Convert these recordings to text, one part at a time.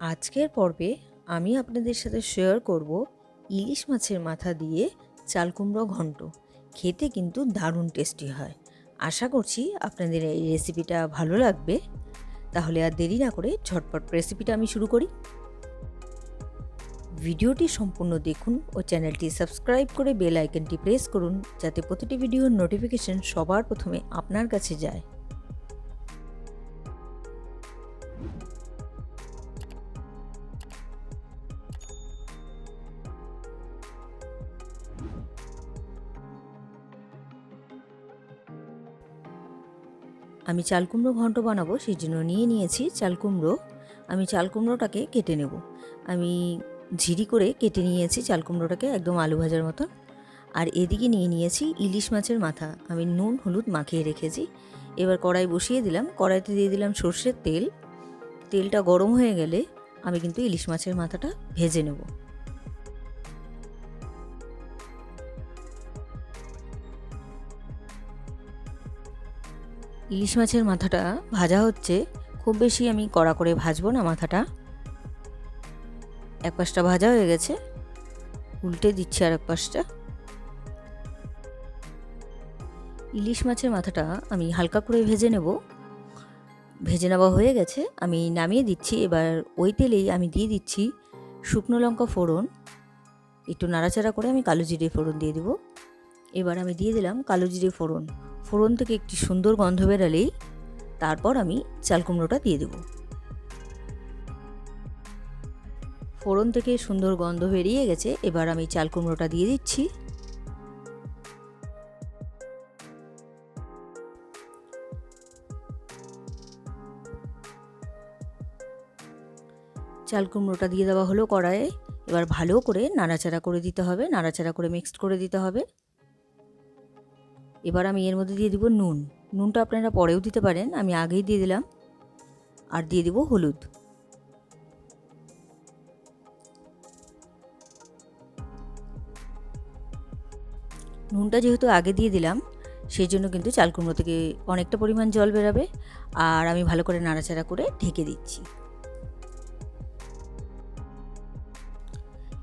আজকের পর্বে আমি আপনাদের সাথে শেয়ার করব ইলিশ মাছের মাথা দিয়ে চাল কুমড়ো ঘন্ট। খেতে কিন্তু দারুণ টেস্টি হয়। আশা করছি আপনাদের এই রেসিপিটা ভালো লাগবে। তাহলে আর দেরি না করে ঝটপট রেসিপিটা আমি শুরু করি। ভিডিওটি সম্পূর্ণ দেখুন ও চ্যানেলটি সাবস্ক্রাইব করে বেল আইকনটি প্রেস করুন যাতে প্রতিটি ভিডিওর নোটিফিকেশন সবার প্রথমে আপনার কাছে যায়। আমি চাল কুমড়ো ঘন্ট বানাবো, সেই জন্য নিয়ে নিয়েছি চাল কুমড়ো। আমি চাল কুমড়োটাকে কেটে নেব। আমি ঝিরি করে কেটে নিয়েছি চাল কুমড়োটাকে একদম আলু ভাজার মতন। আর এদিকে নিয়ে নিয়েছি ইলিশ মাছের মাথা। আমি নুন, হলুদ মাখিয়ে রেখেছি। এবার কড়াই বসিয়ে দিলাম। কড়াইতে দিয়ে দিলাম সর্ষের তেল। তেলটা গরম হয়ে গেলে আমি কিন্তু ইলিশ মাছের মাথাটা ভেজে নেব। ইলিশ মাছের মাথাটা ভাজা হচ্ছে, খুব বেশি আমি কড়া করে ভাজবো না মাথাটা। এক পাশটা ভাজা হয়ে গেছে, উল্টে দিচ্ছি আর এক পাশটা। ইলিশ মাছের মাথাটা আমি হালকা করে ভেজে নেব। ভেজে নেওয়া হয়ে গেছে, আমি নামিয়ে দিচ্ছি, এবার ওই তেলেই আমি দিয়ে দিচ্ছি শুকনো লঙ্কা ফোড়ন। একটু নাড়াচাড়া করে আমি কালো জিরে ফোড়ন দিয়ে দেবো। এবার আমি দিয়ে দিলাম কালো জিরে ফোড়ন। ফোড়ন থেকে একটি সুন্দর গন্ধ বেরালেই তারপর আমি চাল কুমড়োটা দিয়ে দেব। ফোড়ন থেকে সুন্দর গন্ধ বেরিয়ে গেছে, এবার আমি চাল কুমড়োটা দিয়ে দিচ্ছি। চাল কুমড়োটা দিয়ে দেওয়া হলো কড়াইয়ে, এবার ভালো করে নাড়াচাড়া করে দিতে হবে, নাড়াচাড়া করে মিক্সড করে দিতে হবে। এবার আমি এর মধ্যে দিয়ে দিব নুন। নুনটা আপনারা পরেও দিতে পারেন, আমি আগেই দিয়ে দিলাম। আর দিয়ে দিব হলুদ। নুনটা যেহেতু আগে দিয়ে দিলাম সেই জন্য কিন্তু চাল কুমড়ো থেকে অনেকটা পরিমাণ জল বেরাবে। আর আমি ভালো করে নাড়াচাড়া করে ঢেকে দিচ্ছি।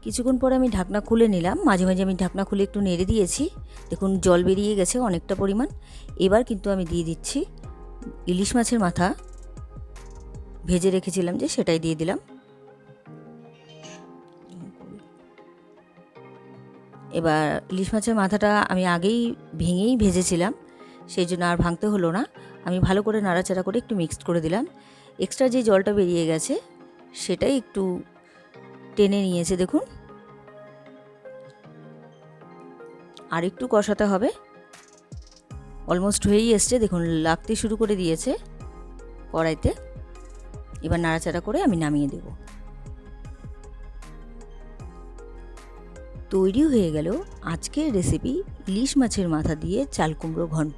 কিছুক্ষণ পরে আমি ঢাকনা খুলে নিলাম। মাঝে মাঝে আমি ঢাকনা খুলে একটু নেড়ে দিয়েছি। দেখুন, জল বেরিয়ে গেছে অনেকটা পরিমাণ। এবার কিন্তু আমি দিয়ে দিচ্ছি ইলিশ মাছের মাথা। ভেজে রেখেছিলাম যে সেটাই দিয়ে দিলাম। এবার ইলিশ মাছের মাথাটা আমি আগেই ভেঙেই ভেজেছিলাম। সেই জন্য আর ভাঙতে হলো না। আমি ভালো করে নাড়াচাড়া করে একটু মিক্সড করে দিলাম। এক্সট্রা যে জলটা বেরিয়ে গেছে, সেটাই একটু টেনে নিয়েছে, দেখুন। আর একটু কষাতে হবে। অলমোস্ট হয়েই এসছে, দেখুন, লাগতে শুরু করে দিয়েছে কড়াইতে। এবার নাড়াচাড়া করে আমি নামিয়ে দেব। তৈরি হয়ে গেল আজকের রেসিপি ইলিশ মাছের মাথা দিয়ে চাল কুমড়ো ঘন্ট।